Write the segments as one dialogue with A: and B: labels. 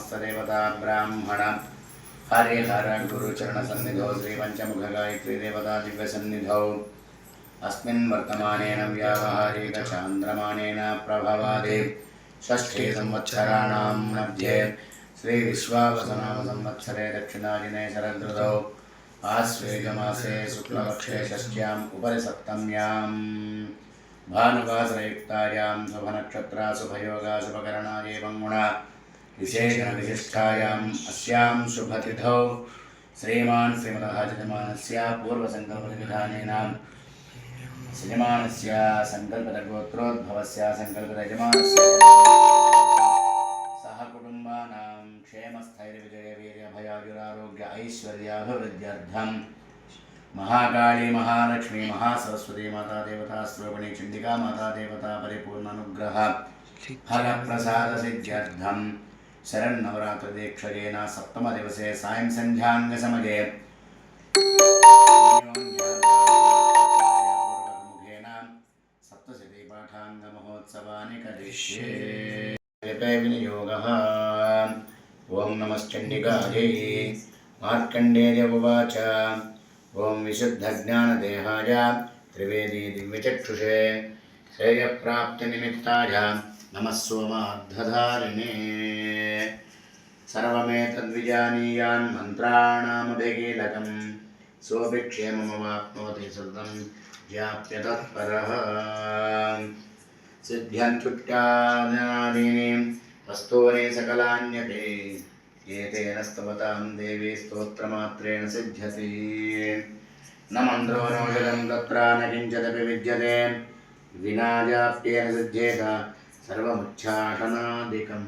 A: समस्तदेवता ब्राह्मण हरिहर गुरुचरणसन्निधौ श्रीपञ्चमुखगायत्रीदेवता दिव्यसन्निधौ। अस्मिन् वर्तमानेन व्यावहारिकचान्द्रमानेन प्रभवादे षष्ठे संवत्सराणां मध्ये श्रीविश्वावसनामसंवत्सरे दक्षिणाजिने शरदृतौ। आश्वेजमासे शुक्लपक्षे षष्ट्याम् उपरि सप्तम्यां भानुवासरयुक्तायां शुभनक्षत्रा शुभयोगा शुभकरणा एवं गुणा विशेषविशिष्टायाम् अस्यां शुभतिथौ। श्रीमान् श्रीमतः यजमानस्य पूर्वसङ्कल्पनिधानेन यजमानस्य सङ्कल्पतगोत्रोद्भवस्य सङ्कल्पतयजमानस्य। सह क्षेमस्थैर्विजयवीर्यभयायुरारोग्य ऐश्वर्याभिवृद्ध्यर्थं महाकाली, महालक्ष्मी, महासरस्वती माता देवता स्वरूपिणी चण्डिका माता देवता परिपूर्णानुग्रह, फलप्रसादसिद्ध्यर्थम्। शरन्नवरात्रदीक्षकेन सप्तमदिवसे सायं सन्ध्याङ्गसमये। मुखेन सप्तशतीपाठाङ्गमहोत्सवानि करिष्ये विनियोगः। ॐ नमश्चण्डिकायै। मार्कण्डेय उवाच ॐ विशुद्धज्ञानदेहाय। त्रिवेदी दिव्यचक्षुषे। श्रेयप्राप्तिनिमित्ताय। नमः सोमार्धधारिणे सर्वमेतद्विजानीयान् मन्त्राणामभिकीलकं सोऽपि क्षेममवाप्नोति सततं व्याप्य तत्परः। सिद्ध्यञ्चुट्टादीनि वस्तूनि सकलान्यते एतेन स्तवतां देवी स्तोत्रमात्रेण सिद्ध्यति। न मन्त्रो नोषधं तत्र न किञ्चिदपि विद्यते। विना जाप्येन सिद्ध्येत। सर्वमुच्चाटनादिकम्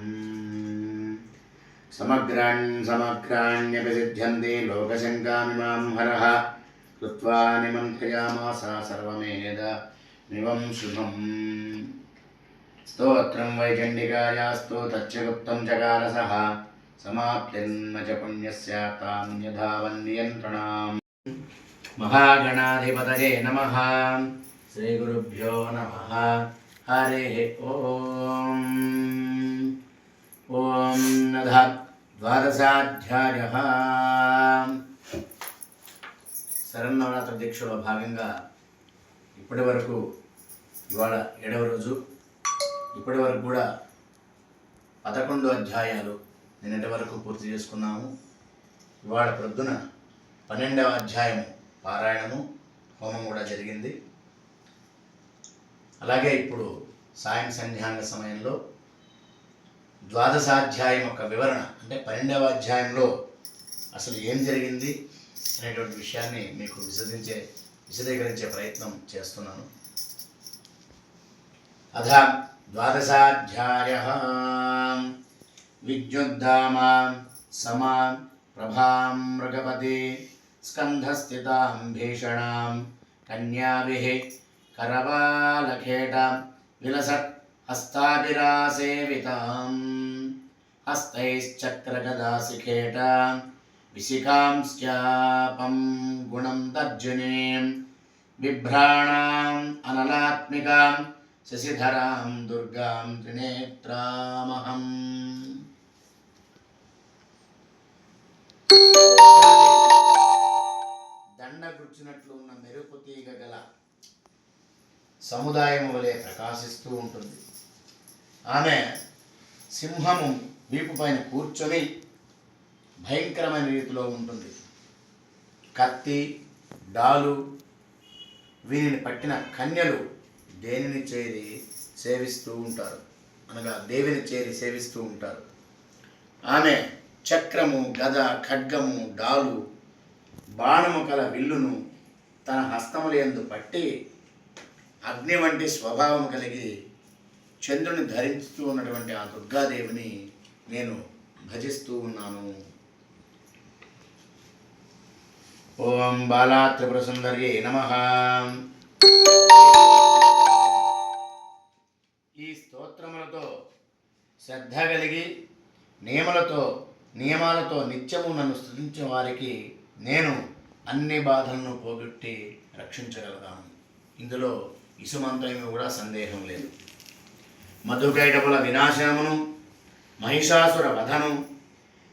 A: समग्रान् समग्राण्यपि सिद्ध्यन्ति लोकशङ्कामिमां हरः कृत्वा निमन्त्रयामास सर्वमेदमिवं शुभम् स्तोत्रं वैचण्डिकायास्तु तच्च गुप्तं चकारसः समाप्तिर्न च पुण्यस्य तां यधावन्नियन्त्रणाम् महागणाधिपतये नमः श्रीगुरुभ्यो नमः हरिः ॐ ॐ नध ద్వాదశాధ్యాయः శరన్నవరాత్రి దీక్షలో భాగంగా ఇప్పటి వరకు ఇవాళ ఏడవ రోజు ఇప్పటి వరకు కూడా పదకొండు అధ్యాయాలు నిన్నటి వరకు పూర్తి చేసుకున్నాము ఇవాళ ప్రొద్దున పన్నెండవ అధ్యాయము పారాయణము హోమం కూడా జరిగింది అలాగే ఇప్పుడు సాయం సంధ్యాంగ సమయంలో ద్వాదశాధ్యాయం యొక్క వివరణ అంటే పన్నెండవ అధ్యాయంలో అసలు ఏం జరిగింది అనేటువంటి విషయాన్ని మీకు విశదించే విశదీకరించే ప్రయత్నం చేస్తున్నాను. అథ ద్వాదశాధ్యాయ విద్యుద్ధామా సమా ప్రభాం మృగపతి స్కంధస్థితాం భీషణాం కన్యాభి करवालखेट विलसत् हस्ताभिरासेविताम् हस्तैश्चक्रगदाशिखेट विशिखांश्चापं गुणं तर्जनीं बिभ्राणाम् अनलात्मिकां शशिधरां दुर्गां त्रिनेत्रामहम् దండ గుచ్చినట్లు ఉన్న మెరుపు తీగ గల సముదాయం వలె ప్రకాశిస్తూ ఉంటుంది. ఆమె సింహము వీపు పైన కూర్చొని భయంకరమైన రీతిలో ఉంటుంది. కత్తి డాలు వీరిని పట్టిన కన్యలు దేనిని చేరి సేవిస్తూ ఉంటారు? అనగా దేవిని చేరి సేవిస్తూ ఉంటారు. ఆమె చక్రము గద ఖడ్గము డాలు బాణము కల విల్లును తన హస్తములందు పట్టి అగ్ని వంటి స్వభావం కలిగి చంద్రుని ధరిస్తూ ఉన్నటువంటి ఆ దుర్గాదేవిని నేను భజిస్తూ ఉన్నాను. ఓం బాలా త్రిపుర సుందర్యే నమ. ఈ స్తోత్రములతో శ్రద్ధ కలిగి నియములతో నియమాలతో నిత్యము నన్ను స్థుతించిన వారికి నేను అన్ని బాధలను పోగొట్టి రక్షించగలగాను ఇందులో ఇసుమంతేమీ కూడా సందేహం లేదు. మధుకైటపుల వినాశనమును మహిషాసుర వధను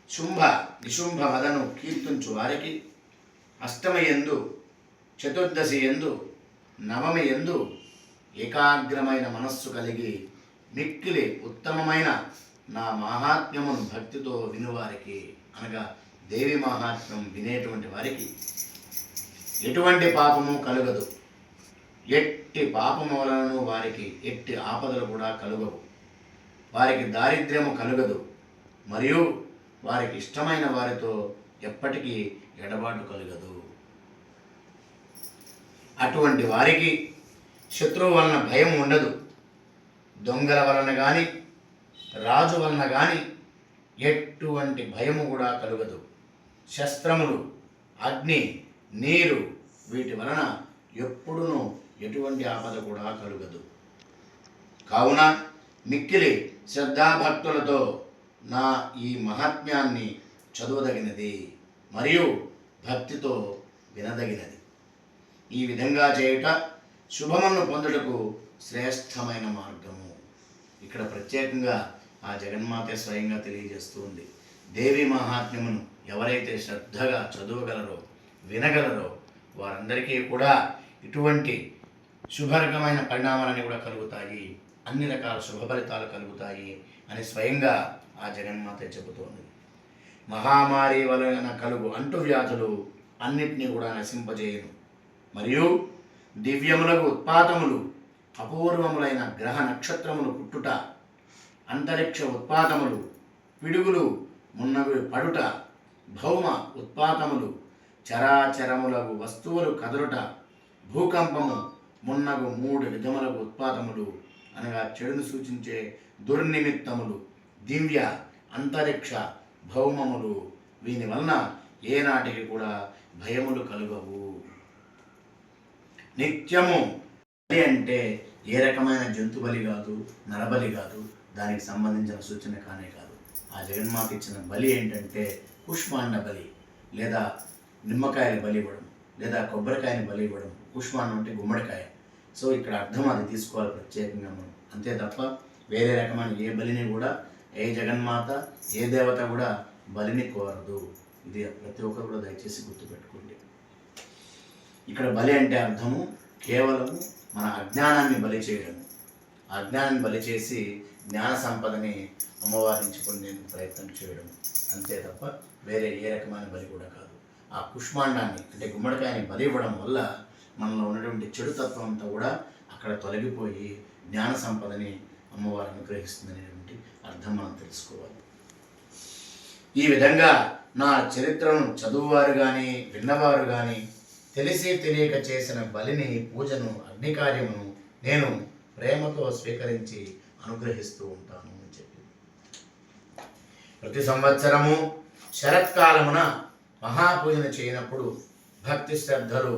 A: శుంభ నిశుంభ వధను కీర్తించు వారికి అష్టమయందు చతుర్దశి ఎందు నవమి ఎందు ఏకాగ్రమైన మనస్సు కలిగి మిక్కిలి ఉత్తమమైన నా మహాత్మ్యమును భక్తితో వినువారికి అనగా దేవి మహాత్మ్యం వినేటువంటి వారికి ఎటువంటి పాపము కలగదు. ఎట్టి పాపము వలనను వారికి ఎట్టి ఆపదలు కూడా కలుగవు. వారికి దారిద్ర్యము కలుగదు. మరియు వారికి ఇష్టమైన వారితో ఎప్పటికీ ఎడబాటు కలుగదు. అటువంటి వారికి శత్రువు వలన భయం ఉండదు. దొంగల వలన కానీ రాజు వలన కానీ ఎటువంటి భయము కూడా కలుగదు. శస్త్రములు అగ్ని నీరు వీటి వలన ఎప్పుడునూ ఎటువంటి ఆపద కూడా కలుగదు. కావున మిక్కిలి శ్రద్ధాభక్తులతో నా ఈ మహాత్మ్యాన్ని చదవదగినది మరియు భక్తితో వినదగినది. ఈ విధంగా చేయుట శుభమను పొందుటకు శ్రేష్టమైన మార్గము. ఇక్కడ ప్రత్యేకంగా ఆ జగన్మాత స్వయంగా తెలియజేస్తుంది దేవి మహాత్మ్యమును ఎవరైతే శ్రద్ధగా చదవగలరో వినగలరో వారందరికీ కూడా ఇటువంటి శుభరకమైన పరిణామాలన్నీ కూడా కలుగుతాయి. అన్ని రకాల శుభ ఫలితాలు కలుగుతాయి అని స్వయంగా ఆ జగన్మాత చెబుతోంది. మహామారి వలన కలుగు అంటువ్యాధులు అన్నిటినీ కూడా నశింపజేయను. మరియు దివ్యములకు ఉత్పాతములు అపూర్వములైన గ్రహ నక్షత్రములు పుట్టుట అంతరిక్ష ఉత్పాతములు పిడుగులు మున్నవి పడుట భౌమ ఉత్పాతములు చరాచరములకు వస్తువులు కదలుట భూకంపము మున్నగు మూడు విధములకు ఉత్పాదములు అనగా చెడును సూచించే దుర్నిమిత్తములు దివ్య అంతరిక్ష భౌమములు. వీని వలన ఏనాటికి కూడా భయములు కలుగవు. నిత్యము బలి అంటే ఏ రకమైన జంతు బలి కాదు నరబలి కాదు దానికి సంబంధించిన సూచన కానే కాదు. ఆ జగన్మాత ఇచ్చిన బలి ఏంటంటే పుష్పాండ బలి లేదా నిమ్మకాయలు బలి ఇవ్వడం లేదా కొబ్బరికాయని బలి ఇవ్వడం. పుష్పాండం అంటే గుమ్మడికాయ. సో ఇక్కడ అర్థం అది తీసుకోవాలి ప్రత్యేకంగా మనం. అంతే తప్ప వేరే రకమైన ఏ బలిని కూడా ఏ జగన్మాత ఏ దేవత కూడా బలిని కోరదు. ఇది ప్రతి ఒక్కరు కూడా దయచేసి గుర్తుపెట్టుకోండి. ఇక్కడ బలి అంటే అర్థము కేవలము మన అజ్ఞానాన్ని బలి చేయడం ఆ అజ్ఞానాన్ని బలి చేసి జ్ఞాన సంపదని అమ్మవారి పొందేందుకు ప్రయత్నం చేయడం అంతే తప్ప వేరే ఏ రకమైన బలి కూడా కాదు. ఆ పుష్పాండాన్ని అంటే గుమ్మడికాయని బలి ఇవ్వడం వల్ల మనలో ఉన్నటువంటి చెడు తత్వం అంతా కూడా అక్కడ తొలగిపోయి జ్ఞాన సంపదని అమ్మవారు అనుగ్రహిస్తుందనేటువంటి అర్థం మనం తెలుసుకోవాలి. ఈ విధంగా నా చరిత్రను చదువువారు కానీ విన్నవారు కానీ తెలిసి తెలియక చేసిన బలిని పూజను అగ్ని కార్యమును నేను ప్రేమతో స్వీకరించి అనుగ్రహిస్తూ ఉంటాను అని చెప్పి ప్రతి సంవత్సరము శరత్కాలమున మహాపూజన చేయనప్పుడు భక్తి శ్రద్ధలు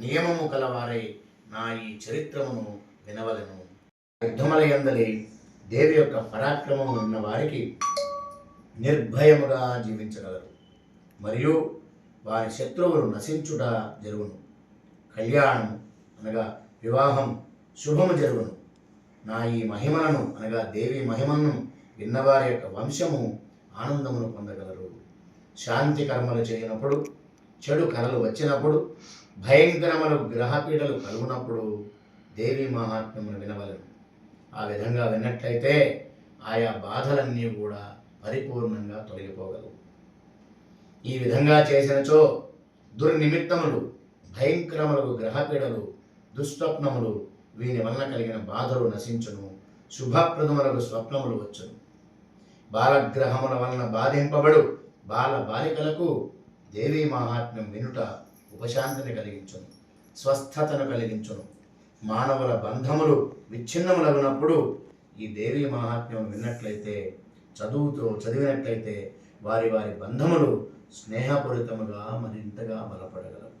A: నియమము కలవారే నా ఈ చరిత్రమును వినవలను. యుద్ధములయందలి దేవి యొక్క పరాక్రమం ఉన్న వారికి నిర్భయముగా జీవించగలరు. మరియు వారి శత్రువులు నశించుట జరుగును. కళ్యాణం అనగా వివాహం శుభము జరుగును. నా ఈ మహిమలను అనగా దేవి మహిమను విన్నవారి యొక్క వంశము ఆనందమును పొందగలరు. శాంతి కర్మలు చేయనప్పుడు చెడు కళలు వచ్చినప్పుడు భయంకరమైన గ్రహపీడలు కలుగునప్పుడు దేవి మహాత్మ్యమును వినవలను. ఆ విధంగా విన్నట్లయితే ఆయా బాధలన్నీ కూడా పరిపూర్ణంగా తొలగిపోగలవు. ఈ విధంగా చేసినచో దుర్నిమిత్తములు భయంకరములకు గ్రహపీడలు దుస్వప్నములు వీని వలన కలిగిన బాధలు నశించును శుభప్రదములకు స్వప్నములు వచ్చును. బాలగ్రహముల వలన బాధింపబడు బాల బాలికలకు దేవీ మహాత్మ్యం వినుట ఉపశాంతిని కలిగించును స్వస్థతను కలిగించును. మానవుల బంధములు విచ్ఛిన్నములగునప్పుడు ఈ దేవీ మహాత్మ్యం విన్నట్లయితే చదువుతో చదివినట్లయితే వారి వారి బంధములు స్నేహపూరితముగా మరింతగా బలపడగలవు.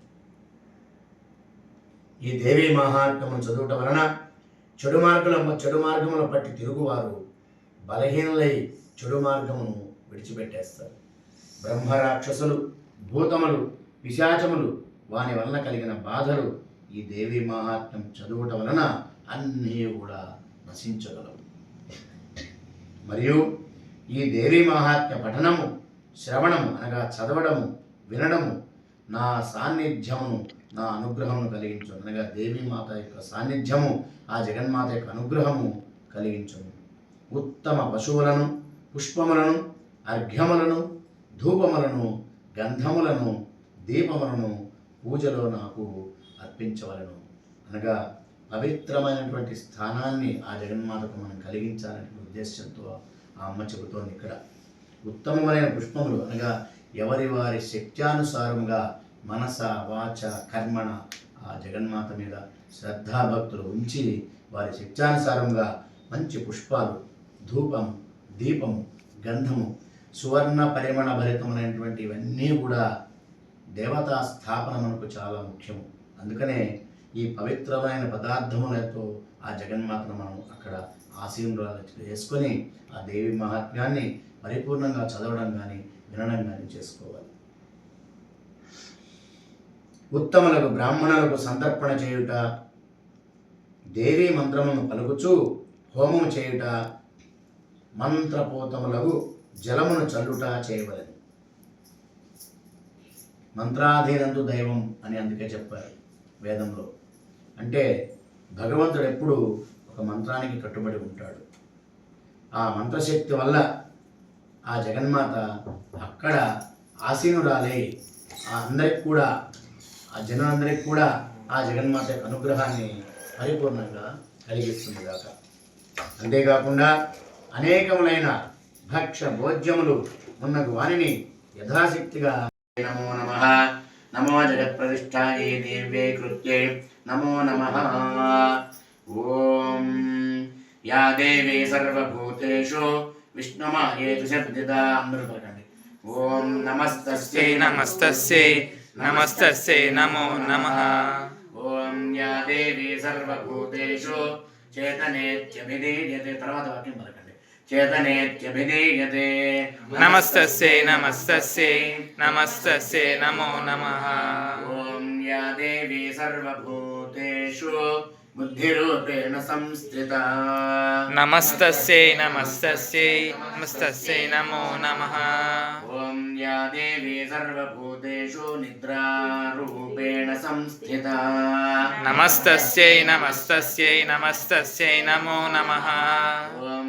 A: ఈ దేవీ మహాత్మ్యమును చదువుట వలన చెడు మార్గుల చెడు మార్గముల పట్టి తిరుగువారు బలహీనులై చెడు మార్గమును విడిచిపెట్టేస్తారు. బ్రహ్మరాక్షసులు భూతములు పిశాచములు వాని వలన కలిగిన బాధలు ఈ దేవీ మహాత్మ్యం చదువుట వలన అన్నీ కూడా నశించగలవు. మరియు ఈ దేవీ మహాత్మ్య పఠనము శ్రవణము అనగా చదవడము వినడము నా సాన్నిధ్యమును నా అనుగ్రహమును కలిగించు. అనగా దేవీమాత యొక్క సాన్నిధ్యము ఆ జగన్మాత యొక్క అనుగ్రహము కలిగించును ఉత్తమ పశువులను పుష్పములను అర్ఘ్యములను ధూపములను గంధములను దీపములను పూజలో నాకు అర్పించవలను. అనగా పవిత్రమైనటువంటి స్థానాన్ని ఆ జగన్మాతకు మనం కలిగించాలనే ఉద్దేశంతో ఆ అమ్మ చెబుతోంది ఇక్కడ. ఉత్తమమైన పుష్పములు అనగా ఎవరి వారి శక్త్యానుసారముగా మనస వాచ కర్మణ ఆ జగన్మాత మీద శ్రద్ధాభక్తులు ఉంచి వారి శక్త్యానుసారంగా మంచి పుష్పాలు ధూపం దీపము గంధము సువర్ణ పరిమళ భరితమైనటువంటి ఇవన్నీ కూడా దేవతా స్థాపన మనకు చాలా ముఖ్యము అందుకనే ఈ పవిత్రమైన పదార్థములతో ఆ జగన్మాతను మనం అక్కడ ఆశీర్వాదాలు చేసుకొని ఆ దేవి మహాత్మ్యాన్ని పరిపూర్ణంగా చదవడం కానీ వినడం కానీ చేసుకోవాలి. ఉత్తములకు బ్రాహ్మణులకు సంతర్పణ చేయుట దేవీ మంత్రమును పలుకుచు హోమము చేయుట మంత్రపోతములకు జలమును చల్లుట చేయవలెను. మంత్రాధీనందు దైవం అని అందుకే చెప్పారు వేదంలో. అంటే భగవంతుడు ఎప్పుడు ఒక మంత్రానికి కట్టుబడి ఉంటాడు. ఆ మంత్రశక్తి వల్ల ఆ జగన్మాత అక్కడ ఆసీనురాలై ఆ అందరికి కూడా ఆ జనులందరికి కూడా ఆ జగన్మాత యొక్క అనుగ్రహాన్ని పరిపూర్ణంగా కలిగిస్తుంది కాక అంతేకాకుండా అనేకములైన భక్ష భోజ్యములు ఉన్న వాణిని యథాశక్తిగా నమో నమ నమో జగత్ప్రతిష్టాయే దేవ్యై కృత్యై నమో నమ ఓం యా దేవీ సర్వభూతేషు విష్ణుమాయేతు శబ్దిత అందరూ పలకండి ఓం నమస్తస్యై
B: నమస్తస్యై నమస్తస్యై నమో నమః
A: ఓం యా దేవీ సర్వభూతేషు చేతనేత్యభిధీయతే తర్వాత వాక్యం పలకండి చేతనేత్యభిధీయతే
B: నమస్తస్యై నమస్తస్యై నమస్తస్యై నమో నమః
A: ఓం యా దేవీ సర్వభూతేషు బుద్ధిరూపేణ సంస్థిత
B: నమస్తస్యై నమస్తస్యై నమస్తస్యై నమో నమః
A: ఓం యా దేవీ సర్వభూతేషు నిద్రారూపేణ సంస్థిత
B: నమస్తస్యై నమస్తస్యై నమస్తస్యై నమో నమః
A: ఓం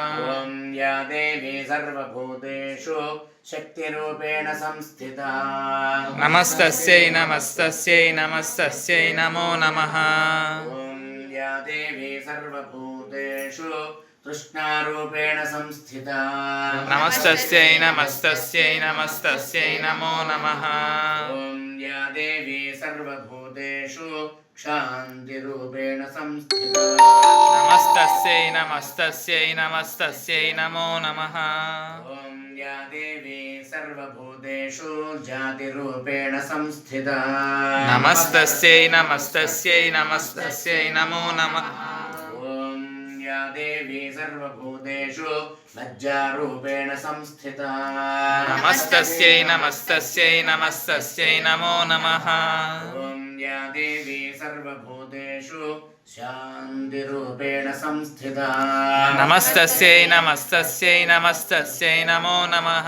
A: ఓం యా దేవీ సర్వభూతేషు శక్తిరూపేణ సంస్థిత.
B: నమస్తస్యై నమస్తస్యై నమస్తస్యై నమో నమః.
A: ఓం యా దేవీ సర్వభూతేషు తృష్ణారూపేణ సంస్థిత.
B: నమస్తస్యై నమస్తస్యై నమస్తస్యై నమో నమః.
A: ఓం యా దేవీ సర్వభూతేషు క్షాంతిరూపేణ సంస్థిత.
B: నమస్తస్యై నమస్తస్యై నమస్తస్యై నమో నమః.
A: ఓం యా దేవీ సర్వభూతేషు జాతిరూపేణ సంస్థిత.
B: నమస్తస్యై నమస్తస్యై నమస్తస్యై నమో. నమః
A: ఓం యా దేవీ సర్వభూతేషు లజ్జారూపేణ సంస్థిత.
B: నమస్తస్యై నమస్తస్యై నమస్తస్యై నమో నమః.
A: ఓం యా దేవీ సర్వభూతేషు శాంతిరూపేణ సంస్థిత.
B: నమస్తస్యై నమస్తస్యై నమస్తస్యై నమో నమః.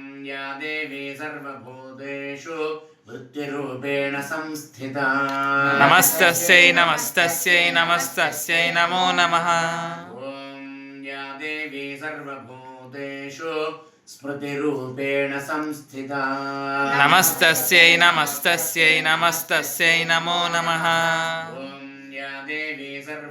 A: సర్వభూతేషు వృత్తిరూపేణ సంస్థిత
B: నమస్తస్యై నమస్తస్యై నమస్తస్యై నమో నమః
A: ఓం యా దేవీ సర్వభూతేషు స్మృతిరూపేణ సంస్థిత
B: నమస్తస్యై నమస్తస్యై నమస్తస్యై నమో నమః
A: ఓం యా దేవి సర్వభూతేషు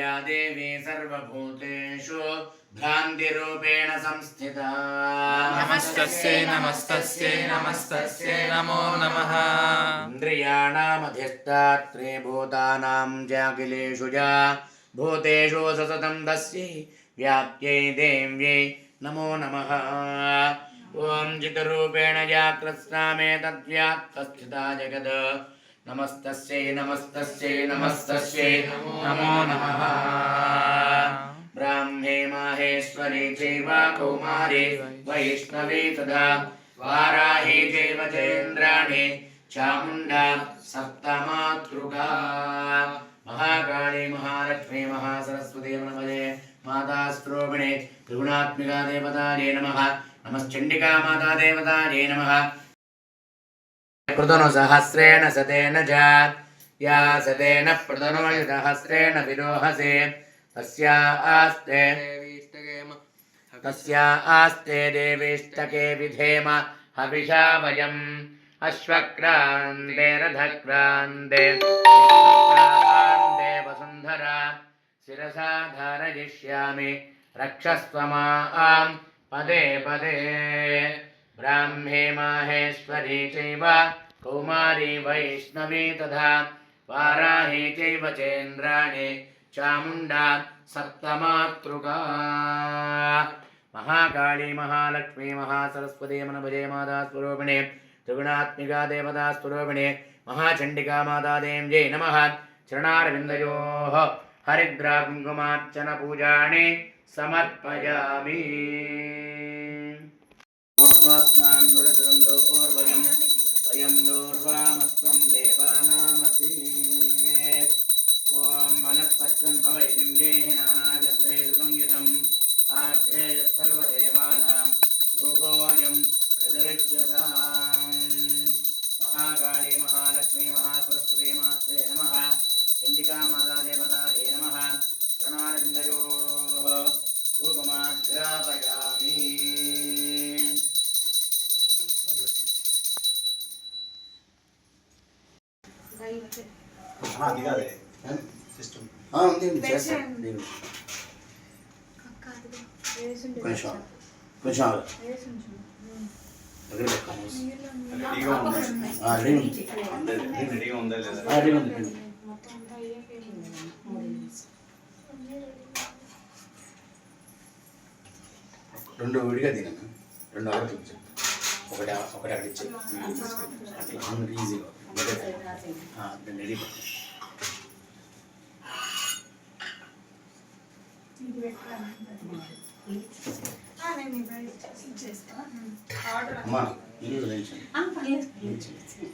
B: నమో నమః
A: ఓం యా దేవి సర్వభూతేషు భ్రాంతిరూపేణ సంస్థితా
B: నమస్తస్యై నమస్తస్యై నమస్తస్యై నమో నమః
A: ఇంద్రియాణమధిష్టాత్రే భూతానాం జాకిలేషు జా భూతేషు సతతం తస్యై వ్యాప్యై దేవ్యై నమో నమః ఓం చితరూపేణ జాగ్రత్స్నామే తద్వ్యాప్తస్థితా జగద్ నమస్తస్యై నమస్తస్యై నమస్తస్యై.
B: నమో నమః
A: బ్రాహ్మే మాహేశ్వరి చైవ కౌమారి వైష్ణవి తదా. వారాహి చైవ చేంద్రాణి చాముండా సప్తమాతృకా. మహాకాళీ మహాలక్ష్మీ మహాసరస్వతి నమదే మాతా స్త్రోపిణే త్రిగుణాత్మికా దేవతాయే నమః. నమశ్చండికా మాతా దేవతాయే నమః. ప్రదను సహస్రేణ సతేన చ యా సదేన ప్రదను సహస్రేణ విరోహసే తస్యా ఆస్తే తస్యా ఆస్తే దేవీష్టకే విధేమ హవిషా వయం అశ్వక్రాంతే రథక్రాంతే విష్ణుక్రాంతే వసుంధరా శిరసా ధారయిష్యామి రక్షస్వమాం పదే పదే బ్రాహ్మే మాహేశ్వరీ చైవ కౌమారీ వైష్ణవీ తథా వారాహి చైవ చేంద్రాణి చాముండా సప్తమాతృకా మహాకాళీ మహాలక్ష్మీ మహాసరస్వతి మన భజే మాతా స్వరూపిణే త్రిగుణాత్మికా దేవతా స్వరూపిణే మహాచండికా మాతా దేవ్యై నమ చరణారవిందయో హరిద్రా కుంకుమార్చన పూజాని సమర్పయామి ఓర్వయం స్వయం దూర్వామస్వం దేవానామసి ఓం మనఃపశ్చన్ భవైదిం
C: అది కాదే. సిస్టమ్
A: ఆ, ఉంది ఉంది. చేస్తాను నేను. కొంచెం. కొంచెం ఆగు. దగ్గర పెట్టుకోను.
C: రెడీగా ఉంది?
A: ఆ, రెడీ
C: రెడీగా ఉందా
A: విడిగా తినను రెండు అక్కడ చూపించు ఒకటి ఒకటి అక్కడ అట్లా. ఈజీగా ఒకటే ఆ, రెండు. రెడీ పెట్టు. అమ్మా నేను కూడా నిల్చోండి. నిల్చోండి.